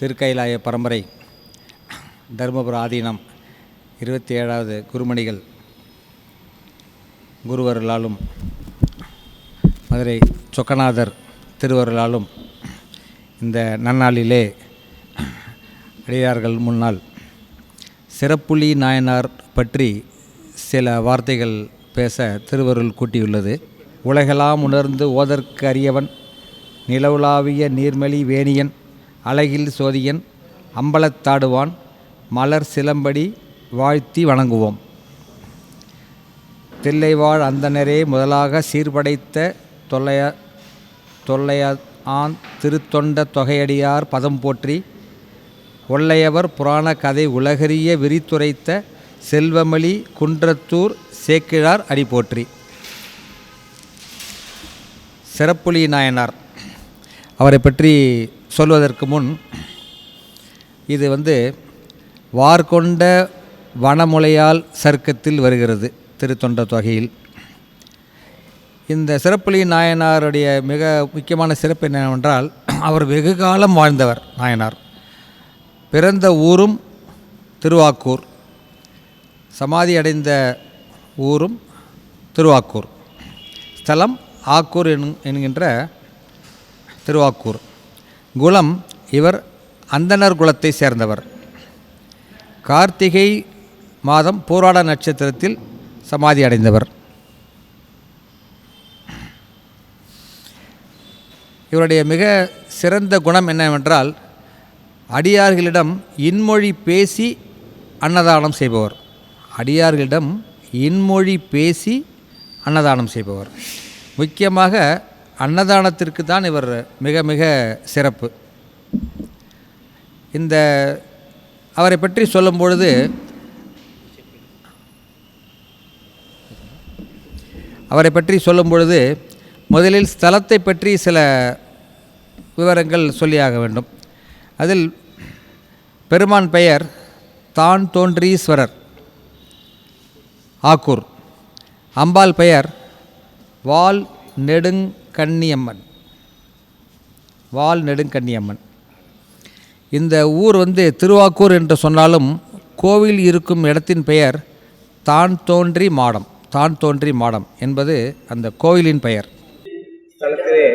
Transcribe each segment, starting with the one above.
திருக்கைலாய பரம்பரை தருமபுர ஆதீனம் இருபத்தி ஏழாவது குருமணிகள் குருவர்களாலும் மதுரை சொக்கநாதர் திருவருளாலும் இந்த நன்னாளிலே அடியார்கள் முன்னால் சிறப்புலி நாயனார் பற்றி சில வார்த்தைகள் பேச திருவருள் கூட்டியுள்ளது. உலகெல்லாம் உணர்ந்து ஓதற்கு அறியவன் நிலவுலாவிய நீர்மலி வேணியன் அழகில் சோதியன் அம்பலத்தாடுவான் மலர் சிலம்படி வாழ்த்தி வணங்குவோம். தில்லைவாழ் அந்தனரே முதலாக சீர்படைத்த தொல்லைய தொல்லைய ஆண் திருத்தொண்ட தொகையடியார் பதம் போற்றி ஒல்லையவர் புராண கதை உலகறிய விரித்துரைத்த செல்வமளி குன்றத்தூர் சேக்கிழார் அடி போற்றி. சிறப்புலி நாயனார் அவரை பற்றி சொல்வதற்கு முன் இது வந்து வார்கொண்ட வனமுலையால் சர்க்கத்தில் வருகிறது திருத்தொண்ட தொகையில். இந்த சிறப்புலி நாயனாருடைய மிக முக்கியமான சிறப்பு என்னவென்றால் அவர் வெகு காலம் வாழ்ந்தவர் நாயனார். பிறந்த ஊரும் திருவாக்கூர். சமாதி அடைந்த ஊரும் திருவாக்கூர். ஸ்தலம் ஆக்கூர் எனும் என்கின்ற திருவாக்கூர். குலம் இவர் அந்தனர் குலத்தை சேர்ந்தவர். கார்த்திகை மாதம் போராட நட்சத்திரத்தில் சமாதி அடைந்தவர். இவருடைய மிக சிறந்த குணம் என்னவென்றால் அடியார்களிடம் இன்மொழி பேசி அன்னதானம் செய்பவர். அடியார்களிடம் இன்மொழி பேசி அன்னதானம் செய்பவர். முக்கியமாக அன்னதானத்திற்கு தான் இவர் மிக மிக சிறப்பு. இந்த அவரை பற்றி சொல்லும் பொழுது அவரை பற்றி சொல்லும் பொழுது முதலில் ஸ்தலத்தை பற்றி சில விவரங்கள் சொல்லியாக வேண்டும். அதில் பெருமான் பெயர் தான் தோன்றீஸ்வரர் ஆக்கூர். அம்பாள் பெயர் வால் நெடுங் கன்னியம்மன். வால் நெடுங்கன்னியம்மன் இந்த ஊர் வந்து திருவாக்கூர் என்று சொன்னாலும் கோவில் இருக்கும் இடத்தின் பெயர் தான் தோன்றி மாடம் தான் தோன்றி மாடம் என்பது அந்த கோவிலின் பெயர். ஸ்தலத்திலே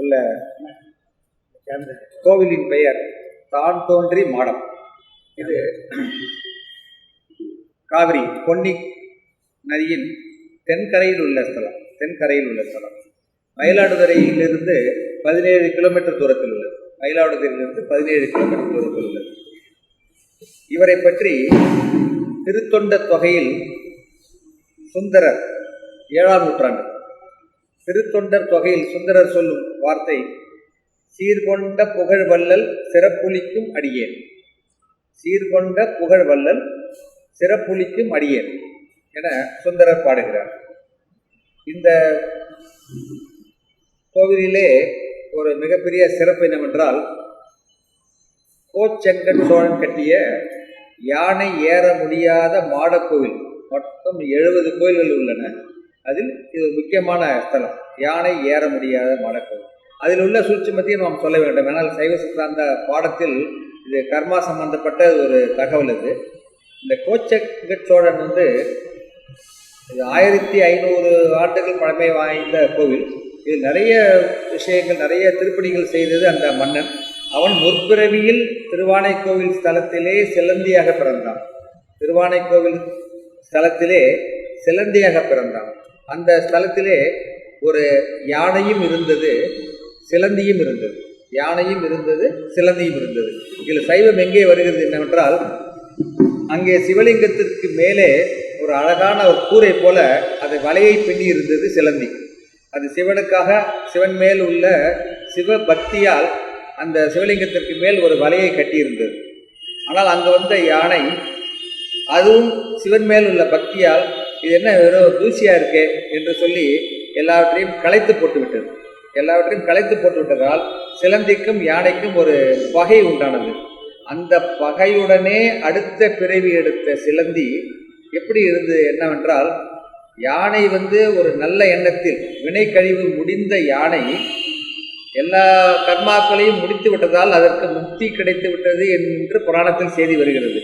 உள்ள கோவிலின் பெயர் தான் தோன்றி மாடம். இது காவிரி பொன்னி நதியின் தென்கரையில் உள்ள ஸ்தலம் தென்கரையில் உள்ள ஸ்தலம். மயிலாடுதுறையிலிருந்து பதினேழு கிலோமீட்டர் தூரத்தில் உள்ளது. மயிலாடுதுறையிலிருந்து பதினேழு கிலோமீட்டர் தூரத்தில் உள்ளது. இவரை பற்றி திருத்தொண்ட தொகையில் சுந்தரர் ஏழாம் நூற்றாண்டு. திருத்தொண்டர் தொகையில் சுந்தரர் சொல்லும் வார்த்தை சீர்கொண்ட புகழ் வல்லல் சிறப்புலிக்கும் அடியேன். சீர்கொண்ட புகழ் வல்லல் சிறப்புலிக்கும் அடியேன் என சுந்தரர் பாடுகிறார். இந்த கோவிலிலே ஒரு மிகப்பெரிய சிறப்பு என்னவென்றால் கோச்செங்கன் சோழன் கட்டிய யானை ஏற முடியாத மாடக்கோவில் மொத்தம் எழுபது கோயில்கள் உள்ளன. அதில் இது முக்கியமான ஸ்தலம். யானை ஏற முடியாத மாடக்கோவில் அதில் உள்ள சூட்சமத்தையும் நாம் சொல்ல வேண்டும். ஏன்னால் சைவ சித்தாந்த பாடத்தில் இது கர்மா சம்பந்தப்பட்ட ஒரு தகவல் இது. இந்த கோச்செங்க சோழன் வந்து இது ஆயிரத்தி ஐநூறு ஆண்டுகள் பழமை வாய்ந்த கோவில். இது நிறைய விஷயங்கள் நிறைய திருப்பணிகள் செய்தது அந்த மன்னன். அவன் முற்பிறவியில் திருவானைக்கோவில் ஸ்தலத்திலே சிலந்தியாக பிறந்தான். திருவானைக்கோவில் ஸ்தலத்திலே சிலந்தியாக பிறந்தான். அந்த ஸ்தலத்திலே ஒரு யானையும் இருந்தது சிலந்தியும் இருந்தது. யானையும் இருந்தது சிலந்தியும் இருந்தது. இதில் சைவம் எங்கே வருகிறது என்னவென்றால் அங்கே சிவலிங்கத்திற்கு மேலே ஒரு அழகான ஒரு கூரை போல அது வலையை பின்னி இருந்தது சிலந்தி. அது சிவனுக்காக சிவன் மேல் உள்ள சிவ பக்தியால் அந்த சிவலிங்கத்திற்கு மேல் ஒரு வலையை கட்டியிருந்தது. ஆனால் அங்கே வந்த யானை அதுவும் சிவன் மேல் உள்ள பக்தியால் இது என்ன வெறும் தூசியாக இருக்கே என்று சொல்லி எல்லாவற்றையும் களைத்து போட்டு விட்டது எல்லாவற்றையும் களைத்து போட்டு விட்டதால் சிலந்திக்கும் யானைக்கும் ஒரு பகை உண்டானது. அந்த பகையுடனே அடுத்த பிறவி எடுத்த சிலந்தி எப்படி இருந்தது என்னவென்றால் யானை வந்து ஒரு நல்ல எண்ணத்தில் வினை கழிவு முடிந்த யானை எல்லா கர்மாக்களையும் முடித்து விட்டதால் அதற்கு முக்தி கிடைத்து விட்டது என்று புராணத்தில் செய்தி வருகிறது.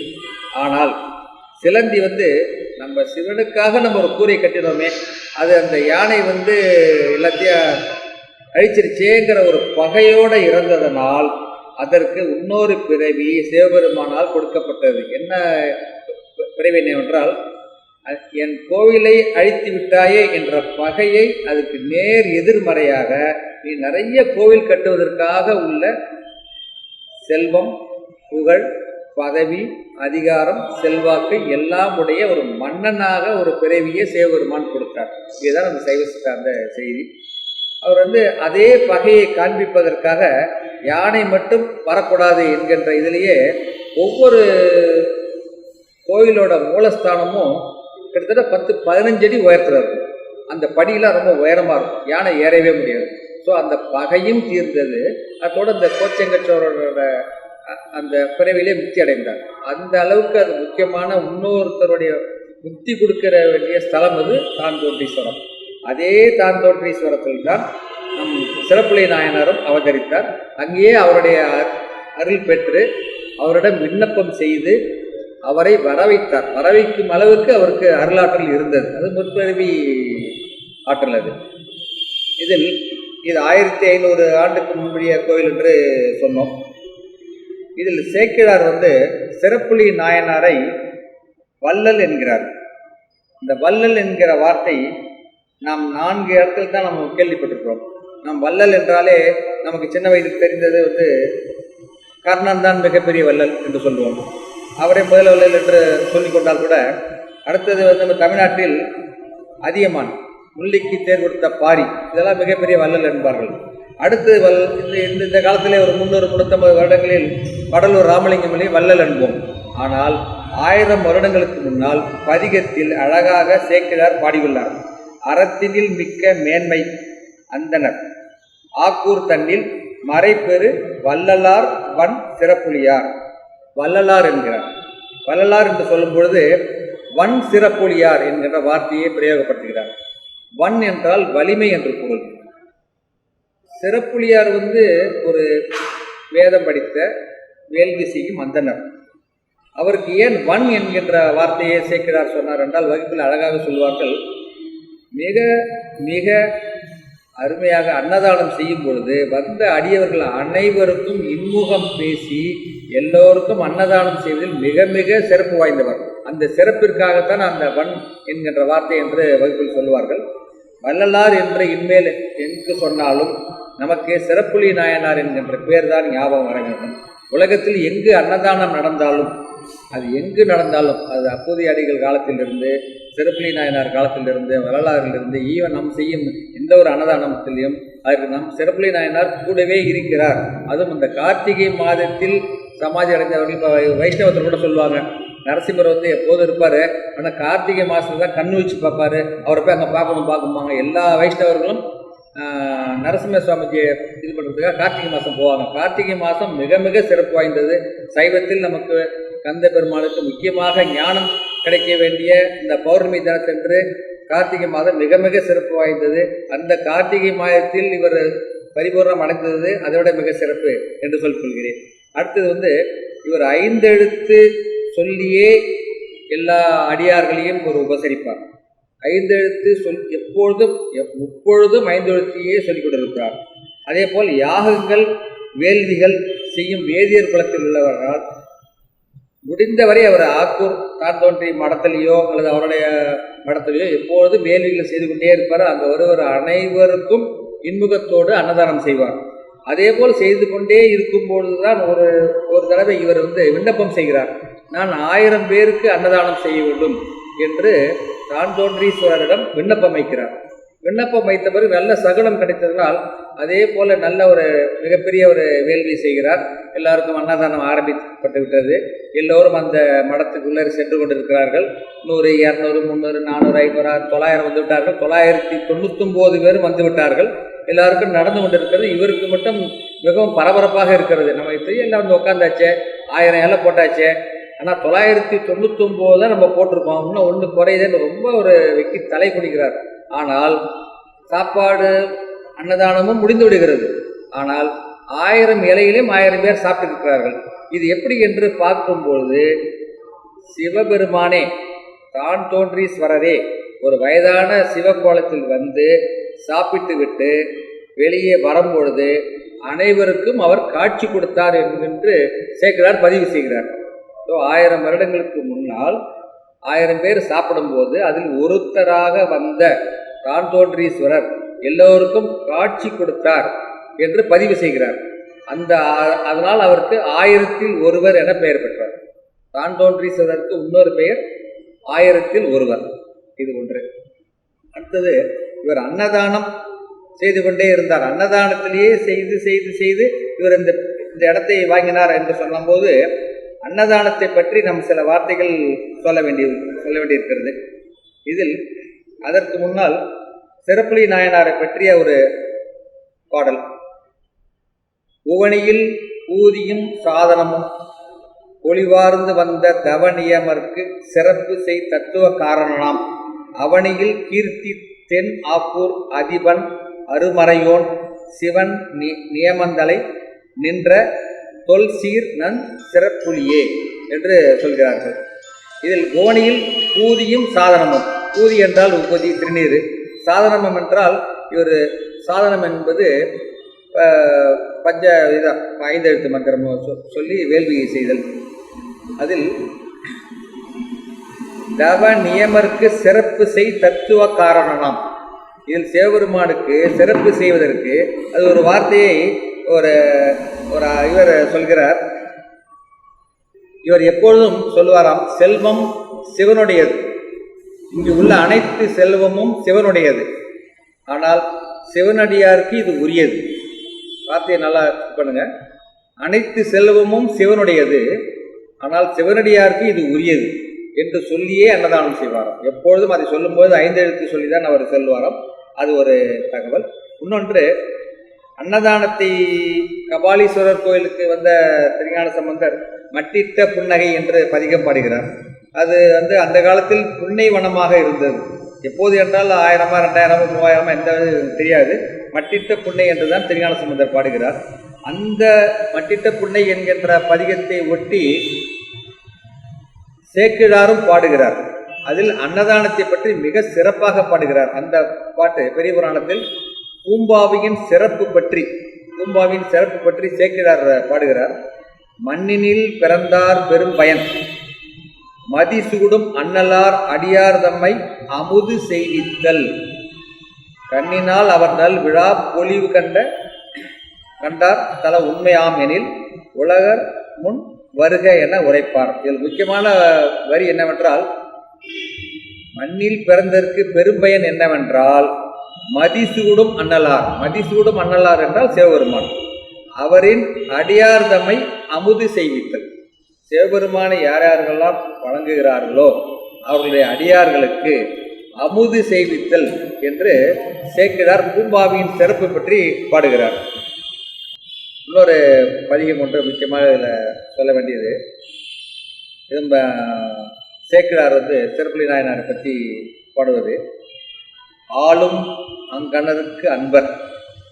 ஆனால் சிலந்தி வந்து நம்ம சிவனுக்காக நம்ம ஒரு கூரை கட்டினோமே அது அந்த யானை வந்து எல்லாத்தையும் அழிச்சிருச்சேங்கிற ஒரு பகையோடு இறந்ததனால் அதற்கு இன்னொரு பிறவி சிவபெருமானால் கொடுக்கப்பட்டது. என்ன பிறவி என்னவென்றால் என் கோவிலை அழித்து விட்டாயே என்ற பகையை அதுக்கு நேர் எதிர்மறையாக நீ நிறைய கோவில் கட்டுவதற்காக உள்ள செல்வம் புகழ் பதவி அதிகாரம் செல்வாக்கு எல்லாம் உடைய ஒரு மன்னனாக ஒரு பிறவியை சிவபெருமான் கொடுத்தார். இதுதான் அந்த சைவ சித்தாந்த செய்தி. அவர் வந்து அதே பகையை காண்பிப்பதற்காக யானை மட்டும் வரக்கூடாது என்கின்ற இதிலேயே ஒவ்வொரு கோயிலோட மூலஸ்தானமும் கிட்டத்தட்ட பத்து பதினஞ்சு அடி உயரத்தில் இருக்கும். அந்த படியெலாம் ரொம்ப உயரமாக இருக்கும். யானை ஏறவே முடியாது. ஸோ அந்த பகையும் தீர்ந்தது. அதோட அந்த கோச்செங்கச்சோரோட அ- அந்த பிறவிலே முக்தி அடைந்தார். அந்த அளவுக்கு அது முக்கியமான இன்னொருத்தருடைய முக்தி கொடுக்கிற வேண்டிய ஸ்தலம் அது தான்தோன்றீஸ்வரம். அதே தான்தோன்றீஸ்வரத்தில் தான் நம் சிறப்புலை நாயனாரும் அவதரித்தார். அங்கேயே அவருடைய அ- அருள் பெற்று அவரிடம் விண்ணப்பம் செய்து அவரை வரவைத்தார். வரவைக்கும் அளவுக்கு அவருக்கு அருளாற்றல் இருந்தது. அது முற்பிறவி ஆற்றல் அது. இதில் இது ஆயிரத்தி ஐநூறு ஆண்டுக்கு முன்புடைய கோயில் என்று சொன்னோம். இதில் சேக்கிழார் வந்து சிறப்புலி நாயனாரை வள்ளல் என்கிறார். இந்த வள்ளல் என்கிற வார்த்தை நாம் நான்கு இடத்துல தான் நம்ம கேள்விப்பட்டிருக்கிறோம். நம் வள்ளல் என்றாலே நமக்கு சின்ன வயதில் தெரிந்தது வந்து கர்ணன் தான் மிகப்பெரிய வள்ளல் என்று சொல்லுவோம். அவரே முதல் என்று சொல்லிக் கொண்டால் கூட அடுத்தது வந்து நம்ம தமிழ்நாட்டில் அதியமான் முல்லைக்கு தேர் கொடுத்த பாரி இதெல்லாம் மிகப்பெரிய வள்ளல் என்பார்கள். அடுத்து வல் இந்த இந்த இந்த காலத்திலே ஒரு முந்நூறு முந்நூற்றம்பது வருடங்களில் வடலூர் ராமலிங்கமலை வள்ளல் என்போம். ஆனால் ஆயிரம் வருடங்களுக்கு முன்னால் பதிகத்தில் அழகாக சேக்கிழார் பாடியுள்ளார். அறத்தினில் மிக்க மேன்மை அந்தனர். ஆக்கூர் தன்னில் மறைப்பெரு வள்ளலார் வன் சிறப்புலியார். வள்ளலார் என்கிறார். வள்ளலார் என்று சொல்லும் பொழுது வன் சிறப்பொழியார் என்கிற வார்த்தையை பிரயோகப்படுத்துகிறார். வன் என்றால் வலிமை என்று பொருள். சிறப்புலியார் வந்து ஒரு வேதம் படித்த வேள்வி செய்யும் அந்தனர் அவருக்கு ஏன் வன் என்கின்ற வார்த்தையை சேர்க்கிறார் சொன்னார் என்றால் வகுப்பில் அழகாக சொல்வார்கள் மிக மிக அருமையாக அன்னதானம் செய்யும் பொழுது வந்த அடியவர்கள் அனைவருக்கும் இன்முகம் பேசி எல்லோருக்கும் அன்னதானம் செய்வதில் மிக மிக சிறப்பு வாய்ந்தவர். அந்த சிறப்பிற்காகத்தான் அந்த வன் என்கின்ற வார்த்தை என்று வகுப்பில் சொல்லுவார்கள். வள்ளலார் என்று இன்மேல் எங்கு சொன்னாலும் நமக்கு சிறப்புலி நாயனார் என்கின்ற பேர் தான் ஞாபகம் வர வேண்டும். உலகத்தில் எங்கு அன்னதானம் நடந்தாலும் அது எங்கு நடந்தாலும் அது அப்போதைய அடிகள் காலத்திலிருந்து சிறப்புலி நாயனார் காலத்திலிருந்து வரலாறிலிருந்து ஈவன் நாம் செய்யும் எந்த ஒரு அன்னதானத்திலையும் அதற்கு நம் சிறப்புலி நாயனார் கூடவே இருக்கிறார். அதுவும் இந்த கார்த்திகை மாதத்தில் சமாதி அடைந்தவர்கள் இப்போ வைஷ்ணவத்தில் கூட சொல்லுவாங்க நரசிம்மர் வந்து எப்போதும் இருப்பார் ஆனால் கார்த்திகை மாதத்துல தான் கண் வச்சு பார்ப்பாரு. அவரை போய் அங்கே பார்க்கணும் பார்க்கும்பாங்க எல்லா வைஷ்ணவர்களும் நரசிம்ம சுவாமிஜியை இது பண்ணுறதுக்காக கார்த்திகை மாதம் போவாங்க. கார்த்திகை மாதம் மிக மிக சிறப்பு வாய்ந்தது. சைவத்தில் நமக்கு கந்த பெருமாளுக்கு முக்கியமாக ஞானம் கிடைக்க வேண்டிய இந்த பௌர்ணமி தினத்தன்று கார்த்திகை மாதம் மிக மிக சிறப்பு வாய்ந்தது. அந்த கார்த்திகை மாதத்தில் இவர் பரிபூர்ணம் அடைந்தது அதை மிக சிறப்பு என்று சொல்லிக்கொள்கிறேன். அடுத்தது வந்து இவர் ஐந்தெழுத்து சொல்லியே எல்லா அடியார்களையும் ஒரு உபசரிப்பார். ஐந்தெழுத்து சொல் எப்பொழுதும் எப்- முப்பொழுதும் ஐந்தெழுத்தையே சொல்லிக் கொண்டிருக்கிறார். அதே போல் யாகங்கள் வேள்விகள் செய்யும் வேதியர் குலத்தில் உள்ளவரால் முடிந்தவரை அவர் ஆக்கூர் தான் தோன்றி மடத்திலேயோ அல்லது அவருடைய மடத்திலேயோ எப்பொழுது வேள்விகளை செய்து கொண்டே இருப்பார் அங்கே வருவர் அனைவருக்கும் இன்முகத்தோடு அன்னதானம் செய்வார். அதே போல் செய்து கொண்டே இருக்கும்பொழுது தான் ஒரு ஒரு தடவை இவர் வந்து விண்ணப்பம் செய்கிறார். நான் ஆயிரம் பேருக்கு அன்னதானம் செய்ய வேண்டும் என்று தான் தோன்றீஸ்வரரிடம் விண்ணப்பம் வைக்கிறார். விண்ணப்பம் வைத்த பிறகு நல்ல சகுனம் கிடைத்ததனால் அதே போல் நல்ல ஒரு மிகப்பெரிய ஒரு வேள்வி செய்கிறார். எல்லாருக்கும் அன்னதானம் ஆரம்பிக்கப்பட்டு விட்டது எல்லோரும் அந்த மடத்துக்குள்ளே சென்று கொண்டிருக்கிறார்கள். நூறு இரநூறு முந்நூறு நானூறு ஐநூறு ஆறு, தொள்ளாயிரம் வந்து விட்டார்கள் தொள்ளாயிரத்தி தொண்ணூத்தொம்போது பேர் வந்து விட்டார்கள் எல்லாருக்கும் நடந்து கொண்டிருக்கிறது. இவருக்கு மட்டும் மிகவும் பரபரப்பாக இருக்கிறது. நம்ம இப்போ எல்லாம் வந்து உட்காந்தாச்சே ஆயிரம் இலை போட்டாச்சே. ஆனால் தொள்ளாயிரத்தி தொண்ணூத்தொம்போது தான் நம்ம போட்டிருக்கோம். இன்னும் ஒன்று குறையுதுன்னு ரொம்ப ஒரு வெக்கி தலை குடிக்கிறார் ஆனால் சாப்பாடு அன்னதானமும் முடிந்து விடுகிறது. ஆனால் ஆயிரம் இலையிலும் ஆயிரம் பேர் சாப்பிட்டிருக்கிறார்கள். இது எப்படி என்று பார்க்கும்பொழுது சிவபெருமானே தான் தோன்றீஸ்வரரே ஒரு வயதான சிவகோலத்தில் வந்து சாப்பிட்டு விட்டு வெளியே வரும்பொழுது அனைவருக்கும் அவர் காட்சி கொடுத்தார் என்று சேக்கிரார் பதிவு செய்கிறார். ஸோ ஆயிரம் வருடங்களுக்கு முன்னால் ஆயிரம் பேர் சாப்பிடும்போது அதில் ஒருத்தராக வந்த தான் தோன்றீஸ்வரர். எல்லோருக்கும் காட்சி கொடுத்தார் என்று பதிவு செய்கிறார். அந்த அதனால் அவருக்கு ஆயிரத்தில் ஒருவர் என பெயர் பெற்றார். தான் தோன்றீஸ்வரருக்கு இன்னொரு பெயர் ஆயிரத்தில் ஒருவர். இது ஒன்று. அடுத்தது இவர் அன்னதானம் செய்து கொண்டே இருந்தார். அன்னதானத்திலேயே செய்து செய்து செய்து இவர் இந்த இந்த இடத்தை வாங்கினார் என்று சொல்லும்போது அன்னதானத்தை பற்றி நம் சில வார்த்தைகள் சொல்ல வேண்டிய சொல்ல வேண்டியிருக்கிறது. இதில் அதற்கு முன்னால் சிறப்புலி நாயனாரை பற்றிய ஒரு பாடல். உவனியில் ஊதியும் சாதனமும் ஒளிவார்ந்து வந்த தவநியமர்க்கு சிறப்பு செய் தத்துவ காரணனாம் அவனியில் கீர்த்தி தென் ஆப்பூர் அதிபன் அருமறையோன் சிவன் நியமந்தலை நின்ற தொல் சீர் நன் சிறப்புலியே என்று சொல்கிறார்கள். இதில் கோணியில் பூதியும் சாதனமும் பூதி என்றால் உபதி திருநீர். சாதனமம் என்றால் இவர் சாதனம் என்பது பஞ்ச இதான் ஐந்தெழுத்து மந்திரம் சொ- சொல்லி வேள்வியை செய்தல். அதில் தவ நியமருக்கு சிறப்பு செய் தத்துவ காரணனாம். இதில் சிவபெருமானுக்கு சிறப்பு செய்வதற்கு அது ஒரு வார்த்தையை ஒரு ஒரு இவர் சொல்கிறார். இவர் எப்பொழுதும் சொல்லுவாராம் செல்வம் சிவனுடையது. இங்கு உள்ள அனைத்து செல்வமும் சிவனுடையது. ஆனால் சிவனடியாருக்கு இது உரியது. வார்த்தையை நல்லா பண்ணுங்க. அனைத்து செல்வமும் சிவனுடையது. ஆனால் சிவனடியாருக்கு இது உரியது என்று சொல்லியே அன்னதானம் செய்வாராம். எப்பொழுதும் அதை சொல்லும்போது ஐந்தெழுத்து சொல்லி தான் அவர் செல்வாராம் அது ஒரு தகவல். இன்னொன்று அன்னதானத்தை கபாலீஸ்வரர் கோயிலுக்கு வந்த திருஞான சம்பந்தர் மட்டிட்ட புன்னகை என்று பதிகம் பாடுகிறார் அது வந்து அந்த காலத்தில் புன்னை வனமாக இருந்தது. எப்போது என்றால் ஆயிரமா ரெண்டாயிரமா மூவாயிரமா எந்த தெரியாது. மட்டிட்ட புன்னை என்று தான் திருஞான சம்பந்தர் பாடுகிறார். அந்த மட்டிட்ட புன்னை என்கின்ற பதிகத்தை ஒட்டி சேக்கிழாரும் பாடுகிறார். அதில் அன்னதானத்தை பற்றி மிக சிறப்பாக பாடுகிறார். அந்த பாட்டு பெரிய புராணத்தில் பூம்பாவியின் சிறப்பு பற்றி பூம்பாவின் சிறப்பு பற்றி சேக்கிழார் பாடுகிறார். மண்ணினில் பிறந்தார் பெரும் பயன் மதிசூடும் அன்னலார் அடியார் தம்மை அமுது செய்வித்தல் கண்ணினால் அவர் நல் விழா பொலிவு கண்ட கண்டார் தல உண்மையாம் எனில் உலகர் முன் வருக என உரைப்பார். இதில் முக்கியமான வரி என்னவென்றால் மண்ணில் பிறந்ததற்கு பெரும்பயன் என்னவென்றால் மதிசூடும் அன்னலார் மதிசூடும் அன்னலார் என்றால் சிவபெருமான். அவரின் அடியார் தம்மை அமுது செய்வித்தல். சிவபெருமானை யார் யாரெல்லாம் வழங்குகிறார்களோ அவர்களுடைய அடியார்களுக்கு அமுது செய்வித்தல் என்று சேக்கிடார் பூம்பாவியின் சிறப்பு பற்றி பாடுகிறார். இன்னொரு பதிகம் ஒன்று முக்கியமாக இதில் சொல்ல வேண்டியது. திரும்ப சேக்கிழார் வந்து சிறப்புலி நாயனாரை பற்றி பாடுவது. ஆளும் அங்கணருக்கு அன்பர்.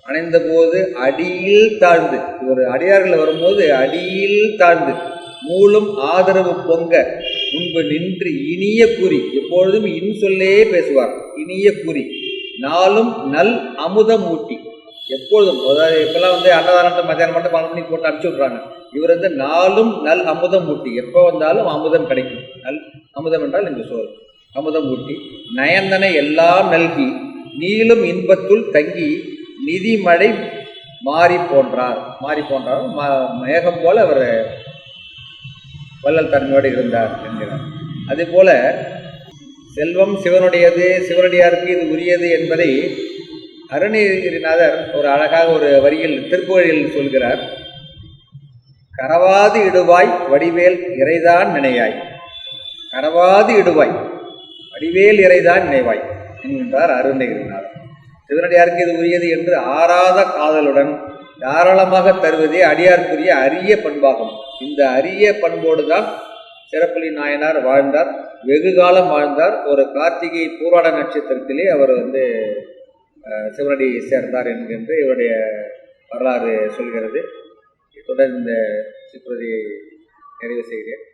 அணைந்தபோது அடியில் தாழ்ந்து. ஒரு அடியார்கள் வரும்போது அடியில் தாழ்ந்து. மூலும் ஆதரவு பொங்க. முன்பு நின்று இனிய குறி. எப்பொழுதும் இன் சொல்லே பேசுவார். இனிய குறி. நாளும் நல் அமுதம் ஊட்டி. எப்பொழுதும் அதாவது இப்பெல்லாம் வந்து அன்னதானம் மத்தியானம் மட்டும் பணம் பண்ணி போட்டு அனுப்பிச்சு விட்றாங்க. இவர் வந்து நாளும் நல் அமுதம் ஊட்டி. எப்போ வந்தாலும் அமுதம் கிடைக்கும். நல் அமுதம் என்றால் இந்த சோறு. அமுதம் ஊட்டி. நயந்தனை எல்லாம் நல்கி நீளும் இன்பத்துள் தங்கி நிதிமழை மாறி போன்றார். மாறி போன்றார். ம- மேகம் போல அவர் வள்ளல் தன்மையோடு இருந்தார் என்கிறார். அதேபோல செல்வம் சிவனுடையது சிவனடியாருக்கு இது உரியது என்பதை அருணகிரிநாதர் ஒரு அழகாக ஒரு வரியில் திருக்கோயிலில் சொல்கிறார். கரவாது இடுவாய் வடிவேல் இறைதான் நினையாய். கரவாது இடுவாய் வடிவேல் இறைதான் நினைவாய் என்கின்றார் அருணகிரிநாதர். சிவனடியாருக்கு இது உரியது என்று ஆறாத காதலுடன் தாராளமாக தருவதே அடியார்க்குரிய அரிய பண்பாகும். இந்த அரிய பண்போடு தான் சிறப்புலி நாயனார் வாழ்ந்தார். வெகு காலம் வாழ்ந்தார். ஒரு கார்த்திகை பூராட நட்சத்திரத்திலே அவர் வந்து சிவனடி சேர்ந்தார் என்கின்ற இவருடைய வரலாறு சொல்கிறது. இத்துடன் இந்த சிற்றுரையை நிறைவு செய்கிறேன்.